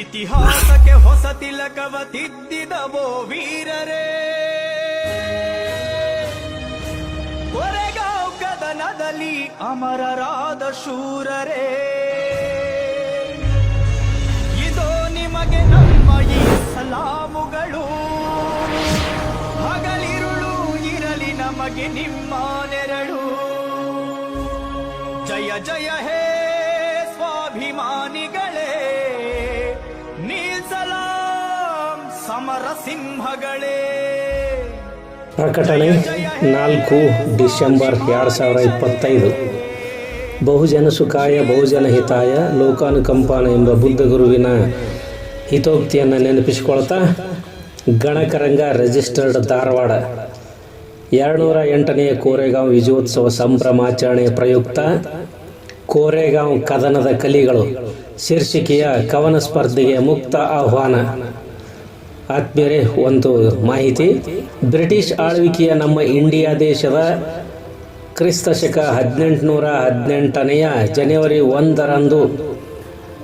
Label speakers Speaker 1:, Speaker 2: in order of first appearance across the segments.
Speaker 1: ಇತಿಹಾಸಕ್ಕೆ ಹೊಸ ತಿಲಕವ ತಿದ್ದಿದವೋ ವೀರರೇ. ಕೊರೆಗಾಂವ್ ಕದನದಲ್ಲಿ ಅಮರರಾದ ಶೂರರೇ. ಇದೋ ನಿಮಗೆ ನಮ್ಮ ಈ ಸಲಾಮುಗಳು. ಹಗಲಿರುಳು ಇರಲಿ ನಮಗೆ ನಿಮ್ಮ ನೆರಳು. ಜಯ ಜಯ ಹೇ
Speaker 2: ಪ್ರಕಟಣೆ ನಾಲ್ಕು ಡಿಸೆಂಬರ್ ಎರಡು ಸಾವಿರ ಇಪ್ಪತ್ತೈದು. ಬಹುಜನ ಸುಖಾಯ, ಬಹುಜನ ಹಿತಾಯ, ಲೋಕಾನುಕಂಪಾನ ಎಂಬ ಬುದ್ಧ ಗುರುವಿನ ಹಿತೋಕ್ತಿಯನ್ನು ನೆನಪಿಸಿಕೊಳ್ತಾ, ಗಣಕರಂಗ ರಿಜಿಸ್ಟರ್ಡ್ ಧಾರವಾಡ. ಎರಡುನೂರ ಎಂಟನೆಯ ಕೋರೆಗಾಂವ್ ವಿಜಯೋತ್ಸವ ಸಂಭ್ರಮಾಚರಣೆಯ ಪ್ರಯುಕ್ತ ಕೋರೆಗಾಂವ್ ಕದನದ ಕಲಿಗಳು ಶೀರ್ಷಿಕೆಯ ಕವನ ಸ್ಪರ್ಧೆಗೆ ಮುಕ್ತ ಆಹ್ವಾನ. ಆತ್ಮೀಯರೇ ಒಂದು ಮಾಹಿತಿ. ಬ್ರಿಟಿಷ್ ಆಳ್ವಿಕೆಯ ನಮ್ಮ ಇಂಡಿಯಾ ದೇಶದ ಕ್ರಿಸ್ತ ಶಕ ಹದಿನೆಂಟುನೂರ ಹದಿನೆಂಟನೆಯ ಜನವರಿ ಒಂದರಂದು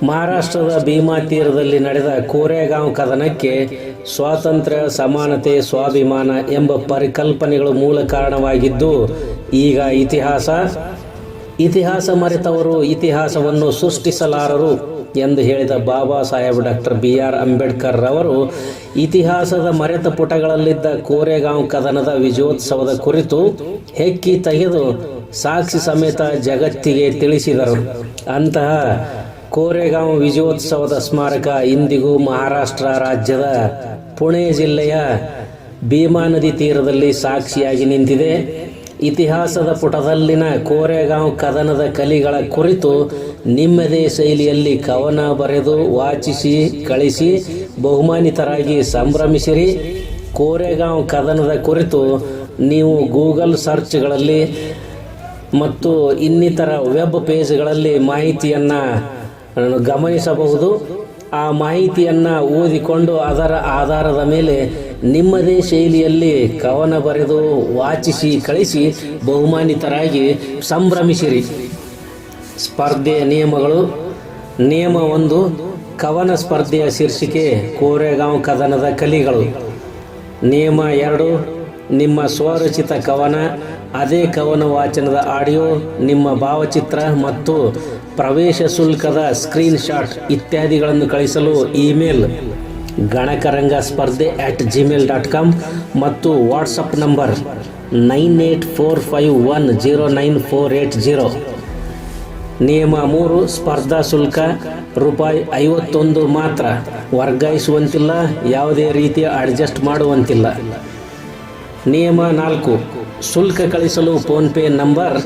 Speaker 2: ಮಹಾರಾಷ್ಟ್ರದ ಭೀಮಾ ತೀರದಲ್ಲಿ ನಡೆದ ಕೋರೆಗಾಂವ್ ಕದನಕ್ಕೆ ಸ್ವಾತಂತ್ರ್ಯ, ಸಮಾನತೆ, ಸ್ವಾಭಿಮಾನ ಎಂಬ ಪರಿಕಲ್ಪನೆಗಳು ಮೂಲ ಕಾರಣವಾಗಿದ್ದು, ಈಗ ಇತಿಹಾಸ ಇತಿಹಾಸ ಮರೆತವರು ಇತಿಹಾಸವನ್ನು ಸೃಷ್ಟಿಸಲಾರರು. ಎಂದು ಹೇಳಿದ Baba Saheb doctor B R Ambedkar ರವರು, ಇತಿಹಾಸದ ಮರೆತ ಪುಟಗಳಲ್ಲಿದ್ದ ಕೋರೆಗಾಂವ್ ಕದನದ ವಿಜಯೋತ್ಸವದ ಕುರಿತು ಹೆಕ್ಕಿ ತೆಗೆದು ಸಾಕ್ಷಿ ಸಮೇತ ಜಗತ್ತಿಗೆ ತಿಳಿಸಿದರು. ಅಂತಹ ಕೋರೆಗಾಂವ್ ವಿಜಯೋತ್ಸವದ ಸ್ಮಾರಕ ಇಂದಿಗೂ ಮಹಾರಾಷ್ಟ್ರ ರಾಜ್ಯದ ಪುಣೆ ಜಿಲ್ಲೆಯ ಭೀಮಾ ನದಿ ತೀರದಲ್ಲಿ ಸಾಕ್ಷಿಯಾಗಿ ನಿಂತಿದೆ. ಇತಿಹಾಸದ ಪುಟದಲ್ಲಿನ ಕೋರೆಗಾಂವ್ ಕದನದ ಕಲಿಗಳ ಕುರಿತು ನಿಮ್ಮದೇ ಶೈಲಿಯಲ್ಲಿ ಕವನ ಬರೆದು ವಾಚಿಸಿ, ಕಳಿಸಿ, ಬಹುಮಾನಿತರಾಗಿ ಸಂಭ್ರಮಿಸಿರಿ. ಕೋರೆಗಾಂವ್ ಕದನದ ಕುರಿತು ನೀವು ಗೂಗಲ್ ಸರ್ಚ್ಗಳಲ್ಲಿ ಮತ್ತು ಇನ್ನಿತರ ವೆಬ್ ಪೇಜ್ಗಳಲ್ಲಿ ಮಾಹಿತಿಯನ್ನು ಗಮನಿಸಬಹುದು. ಆ ಮಾಹಿತಿಯನ್ನು ಓದಿಕೊಂಡು ಅದರ ಆಧಾರದ ಮೇಲೆ ನಿಮ್ಮದೇ ಶೈಲಿಯಲ್ಲಿ ಕವನ ಬರೆದು ವಾಚಿಸಿ, ಕಳಿಸಿ, ಬಹುಮಾನಿತರಾಗಿ ಸಂಭ್ರಮಿಸಿರಿ. ಸ್ಪರ್ಧೆಯ ನಿಯಮಗಳು. ನಿಯಮ ಒಂದು, ಕವನ ಸ್ಪರ್ಧೆಯ ಶೀರ್ಷಿಕೆ, ಕೋರೆಗಾಂವ್ ಕದನದ ಕಲಿಗಳು. ನಿಯಮ ಎರಡು, ನಿಮ್ಮ ಸ್ವರಚಿತ ಕವನ, ಅದೇ ಕವನ ವಾಚನದ ಆಡಿಯೋ, ನಿಮ್ಮ ಭಾವಚಿತ್ರ ಮತ್ತು ಪ್ರವೇಶ ಶುಲ್ಕದ ಸ್ಕ್ರೀನ್ಶಾಟ್ ಇತ್ಯಾದಿಗಳನ್ನು ಕಳಿಸಲು ಇಮೇಲ್. ಗಣಕರಂಗ ಸ್ಪರ್ಧೆ ಅಟ್ ಜಿಮೇಲ್ ಡಾಟ್ ಕಾಮ್ ಮತ್ತು WhatsApp number nine eight four five one zero nine four eight zero ನಿಯಮ ಮೂರು, ಸ್ಪರ್ಧಾ ಶುಲ್ಕ ರೂಪಾಯಿ ಐವತ್ತೊಂದು ಮಾತ್ರ. ವರ್ಗಾಯಿಸುವಂತಿಲ್ಲ, ಯಾವುದೇ ರೀತಿಯ ಅಡ್ಜಸ್ಟ್ ಮಾಡುವಂತಿಲ್ಲ. ನಿಯಮ ನಾಲ್ಕು, ಶುಲ್ಕ ಕಳಿಸಲು PhonePe number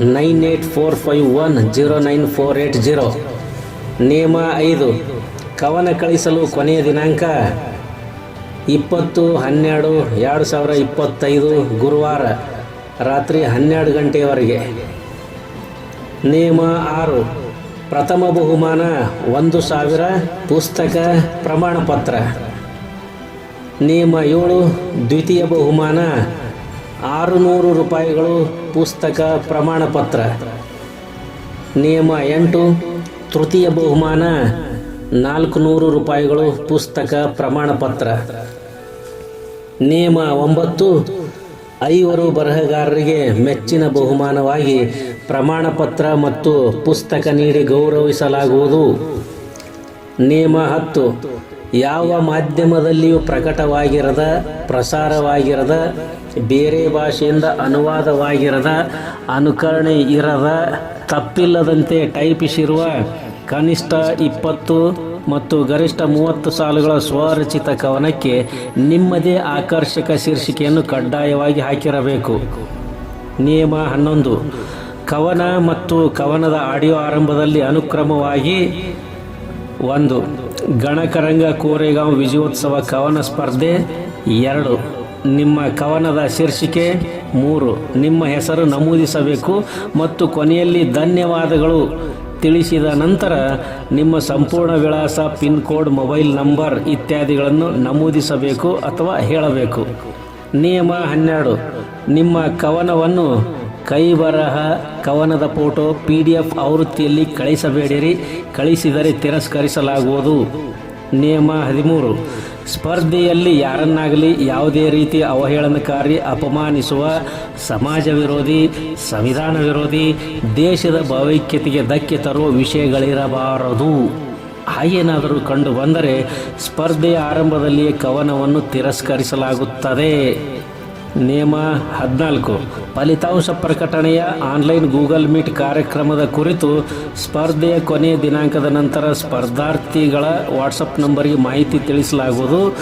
Speaker 2: nine eight four five one zero nine four eight zero ನಿಯಮ ಐದು ಕವನ ಕಳಿಸಲು ಕೊನೆಯ ದಿನಾಂಕ ಇಪ್ಪತ್ತು, ಹನ್ನೆರಡು, ಎರಡು ಸಾವಿರ ಇಪ್ಪತ್ತೈದು ಗುರುವಾರ ರಾತ್ರಿ ಹನ್ನೆರಡು ಗಂಟೆಯವರೆಗೆ. ನಿಯಮ ಆರು. ಪ್ರಥಮ ಬಹುಮಾನ ಒಂದು ಸಾವಿರ ಪುಸ್ತಕ ಪ್ರಮಾಣ ಪತ್ರ ನಿಯಮ ಏಳು. ದ್ವಿತೀಯ ಬಹುಮಾನ ಆರುನೂರು ರೂಪಾಯಿಗಳು ಪುಸ್ತಕ ಪ್ರಮಾಣ ಪತ್ರ ನಿಯಮ ಎಂಟು. ತೃತೀಯ ಬಹುಮಾನ ನಾಲ್ಕು ನೂರು ರೂಪಾಯಿಗಳು ಪುಸ್ತಕ ಪ್ರಮಾಣ ಪತ್ರ ನಿಯಮ ಒಂಬತ್ತು. ಐವರು ಬರಹಗಾರರಿಗೆ ಮೆಚ್ಚಿನ ಬಹುಮಾನವಾಗಿ ಪ್ರಮಾಣ ಪತ್ರ ಮತ್ತು ಪುಸ್ತಕ ನೀಡಿ ಗೌರವಿಸಲಾಗುವುದು. ನಿಯಮ ಹತ್ತು. ಯಾವ ಮಾಧ್ಯಮದಲ್ಲಿಯೂ ಪ್ರಕಟವಾಗಿರದ, ಪ್ರಸಾರವಾಗಿರದ, ಬೇರೆ ಭಾಷೆಯಿಂದ ಅನುವಾದವಾಗಿರದ, ಅನುಕರಣೆ ಇರದ, ತಪ್ಪಿಲ್ಲದಂತೆ ಟೈಪಿಸಿರುವ ಕನಿಷ್ಠ ಇಪ್ಪತ್ತು ಮತ್ತು ಗರಿಷ್ಠ ಮೂವತ್ತು ಸಾಲುಗಳ ಸ್ವರಚಿತ ಕವನಕ್ಕೆ ನಿಮ್ಮದೇ ಆಕರ್ಷಕ ಶೀರ್ಷಿಕೆಯನ್ನು ಕಡ್ಡಾಯವಾಗಿ ಹಾಕಿರಬೇಕು. ನಿಯಮ ಹನ್ನೊಂದು. ಕವನ ಮತ್ತು ಕವನದ ಆಡಿಯೋ ಆರಂಭದಲ್ಲಿ ಅನುಕ್ರಮವಾಗಿ ಒಂದು. ಗಣಕರಂಗ ಕೋರೆಗಾಂವ್ ವಿಜಯೋತ್ಸವ ಕವನ ಸ್ಪರ್ಧೆ ಎರಡು. ನಿಮ್ಮ ಕವನದ ಶೀರ್ಷಿಕೆ ಮೂರು. ನಿಮ್ಮ ಹೆಸರು ನಮೂದಿಸಬೇಕು ಮತ್ತು ಕೊನೆಯಲ್ಲಿ ಧನ್ಯವಾದಗಳು. ತಿಳಿಸಿದ ನಂತರ ನಿಮ್ಮ ಸಂಪೂರ್ಣ ವಿಳಾಸ, ಪಿನ್ ಕೋಡ್, ಮೊಬೈಲ್ ನಂಬರ್ ಇತ್ಯಾದಿಗಳನ್ನು ನಮೂದಿಸಬೇಕು ಅಥವಾ ಹೇಳಬೇಕು. ನಿಯಮ ಹನ್ನೆರಡು. ನಿಮ್ಮ ಕವನವನ್ನು ಕೈ ಬರಹ ಕವನದ ಫೋಟೋ, ಪಿ ಡಿ ಎಫ್ ಆವೃತ್ತಿಯಲ್ಲಿ ಕಳಿಸಬೇಡಿರಿ. ಕಳಿಸಿದರೆ ತಿರಸ್ಕರಿಸಲಾಗುವುದು. ನಿಯಮ ಹದಿಮೂರು. ಸ್ಪರ್ಧೆಯಲ್ಲಿ ಯಾರನ್ನಾಗಲಿ ಯಾವುದೇ ರೀತಿ ಅವಹೇಳನಕಾರಿ, ಅಪಮಾನಿಸುವ, ಸಮಾಜ ವಿರೋಧಿ, ಸಂವಿಧಾನ ವಿರೋಧಿ, ದೇಶದ ಭಾವೈಕ್ಯತೆಗೆ ಧಕ್ಕೆ ತರುವ ವಿಷಯಗಳಿರಬಾರದು. ಹಾಗೇನಾದರೂ ಕಂಡು ಬಂದರೆ ಸ್ಪರ್ಧೆಯ ಆರಂಭದಲ್ಲಿಯೇ ಕವನವನ್ನು ತಿರಸ್ಕರಿಸಲಾಗುತ್ತದೆ. ನಿಯಮ ಹದಿನಾಲ್ಕು. ಫಲಿತಾಂಶ ಪ್ರಕಟಣೆಯ ಆನ್ಲೈನ್ ಗೂಗಲ್ ಮೀಟ್ ಕಾರ್ಯಕ್ರಮದ ಕುರಿತು ಸ್ಪರ್ಧೆಯ ಕೊನೆಯ ದಿನಾಂಕದ ನಂತರ ಸ್ಪರ್ಧಾರ್ಥಿಗಳ ವಾಟ್ಸಪ್ ನಂಬರ್ಗೆ ಮಾಹಿತಿ ತಿಳಿಸಲಾಗುವುದು.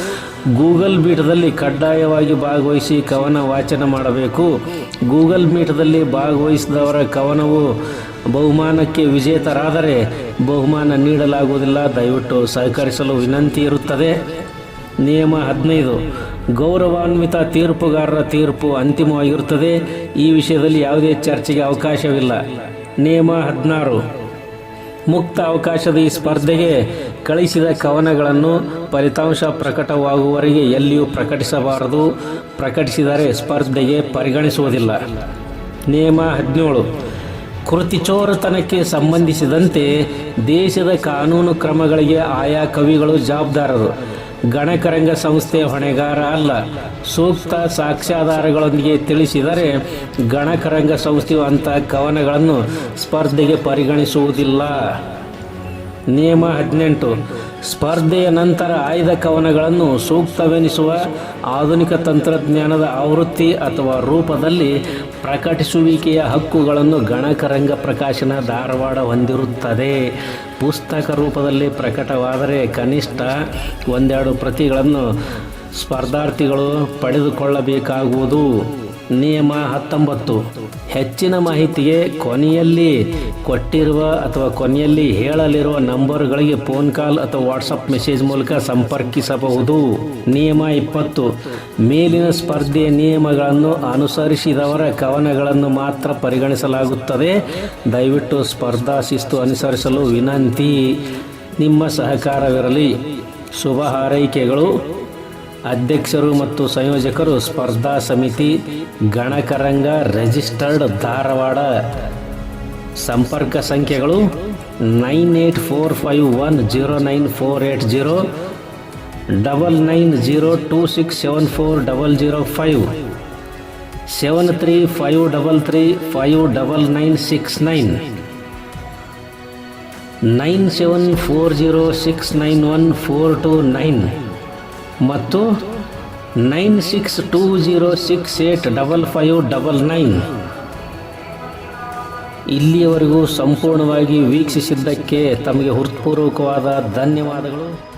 Speaker 2: ಗೂಗಲ್ ಮೀಟ್ದಲ್ಲಿ ಕಡ್ಡಾಯವಾಗಿ ಭಾಗವಹಿಸಿ ಕವನ ವಾಚನ ಮಾಡಬೇಕು. ಗೂಗಲ್ ಮೀಟ್ದಲ್ಲಿ ಭಾಗವಹಿಸಿದವರ ಕವನವು ಬಹುಮಾನಕ್ಕೆ ವಿಜೇತರಾದರೆ ಬಹುಮಾನ ನೀಡಲಾಗುವುದಿಲ್ಲ. ದಯವಿಟ್ಟು ಸಹಕರಿಸಲು ವಿನಂತಿ ಇರುತ್ತದೆ. ನಿಯಮ ಹದಿನೈದು. ಗೌರವಾನ್ವಿತ ತೀರ್ಪುಗಾರರ ತೀರ್ಪು ಅಂತಿಮವಾಗಿರುತ್ತದೆ. ಈ ವಿಷಯದಲ್ಲಿ ಯಾವುದೇ ಚರ್ಚೆಗೆ ಅವಕಾಶವಿಲ್ಲ. ನಿಯಮ ಹದಿನಾರು. ಮುಕ್ತ ಅವಕಾಶದ ಈ ಸ್ಪರ್ಧೆಗೆ ಕಳಿಸಿದ ಕವನಗಳನ್ನು ಫಲಿತಾಂಶ ಪ್ರಕಟವಾಗುವವರೆಗೆ ಎಲ್ಲಿಯೂ ಪ್ರಕಟಿಸಬಾರದು. ಪ್ರಕಟಿಸಿದರೆ ಸ್ಪರ್ಧೆಗೆ ಪರಿಗಣಿಸುವುದಿಲ್ಲ. ನಿಯಮ ಹದಿನೇಳು. ಕೃತಿಚೋರತನಕ್ಕೆ ಸಂಬಂಧಿಸಿದಂತೆ ದೇಶದ ಕಾನೂನು ಕ್ರಮಗಳಿಗೆ ಆಯಾ ಕವಿಗಳು ಜವಾಬ್ದಾರರು. ಗಣಕರಂಗ ಸಂಸ್ಥೆ ಹೊಣೆಗಾರ ಅಲ್ಲ. ಸೂಕ್ತ ಸಾಕ್ಷ್ಯಾಧಾರಗಳೊಂದಿಗೆ ತಿಳಿಸಿದರೆ ಗಣಕರಂಗ ಸಂಸ್ಥೆಯು ಅಂಥ ಕವನಗಳನ್ನು ಸ್ಪರ್ಧೆಗೆ ಪರಿಗಣಿಸುವುದಿಲ್ಲ. ನಿಯಮ ಹದಿನೆಂಟು. ಸ್ಪರ್ಧೆಯ ನಂತರ ಆಯ್ದ ಕವನಗಳನ್ನು ಸೂಕ್ತವೆನಿಸುವ ಆಧುನಿಕ ತಂತ್ರಜ್ಞಾನದ ಆವೃತ್ತಿ ಅಥವಾ ರೂಪದಲ್ಲಿ ಪ್ರಕಟಿಸುವಿಕೆಯ ಹಕ್ಕುಗಳನ್ನು ಗಣಕರಂಗ ಪ್ರಕಾಶನ ಧಾರವಾಡ ಹೊಂದಿರುತ್ತದೆ. ಪುಸ್ತಕ ರೂಪದಲ್ಲಿ ಪ್ರಕಟವಾದರೆ ಕನಿಷ್ಠ ಒಂದೆರಡು ಪ್ರತಿಗಳನ್ನು ಸ್ಪರ್ಧಾರ್ಥಿಗಳು ಪಡೆದುಕೊಳ್ಳಬೇಕಾಗುವುದು. ನಿಯಮ ಹತ್ತೊಂಬತ್ತು. ಹೆಚ್ಚಿನ ಮಾಹಿತಿಗೆ ಕೊನೆಯಲ್ಲಿ ಕೊಟ್ಟಿರುವ ಅಥವಾ ಕೊನೆಯಲ್ಲಿ ಹೇಳಲಿರುವ ನಂಬರ್ಗಳಿಗೆ ಫೋನ್ ಕಾಲ್ ಅಥವಾ ವಾಟ್ಸಪ್ ಮೆಸೇಜ್ ಮೂಲಕ ಸಂಪರ್ಕಿಸಬಹುದು. ನಿಯಮ ಇಪ್ಪತ್ತು. ಮೇಲಿನ ಸ್ಪರ್ಧೆಯ ನಿಯಮಗಳನ್ನು ಅನುಸರಿಸಿದವರ ಕವನಗಳನ್ನು ಮಾತ್ರ ಪರಿಗಣಿಸಲಾಗುತ್ತದೆ. ದಯವಿಟ್ಟು ಸ್ಪರ್ಧಾ ಶಿಸ್ತು ಅನುಸರಿಸಲು ವಿನಂತಿ. ನಿಮ್ಮ ಸಹಕಾರವಿರಲಿ. ಶುಭ ಹಾರೈಕೆಗಳು. ಅಧ್ಯಕ್ಷರು ಮತ್ತು ಸಂಯೋಜಕರು ಸ್ಪರ್ಧಾ ಸಮಿತಿ, ಗಣಕರಂಗ, ರಿಜಿಸ್ಟರ್ಡ್ ಧಾರವಾಡ. ಸಂಪರ್ಕ ಸಂಖ್ಯೆಗಳು nine eight four five one zero nine four eight zero, double nine zero two six seven four double zero five. Seven three five double three five double nine six nine. Nine seven four zero six nine one four two nine. ಮತ್ತು nine six two zero six eight double five double nine. ಇಲ್ಲಿಯವರೆಗೂ ಸಂಪೂರ್ಣವಾಗಿ ವೀಕ್ಷಿಸಿದ್ದಕ್ಕೆ ತಮಗೆ ಹೃತ್ಪೂರ್ವಕವಾದ ಧನ್ಯವಾದಗಳು.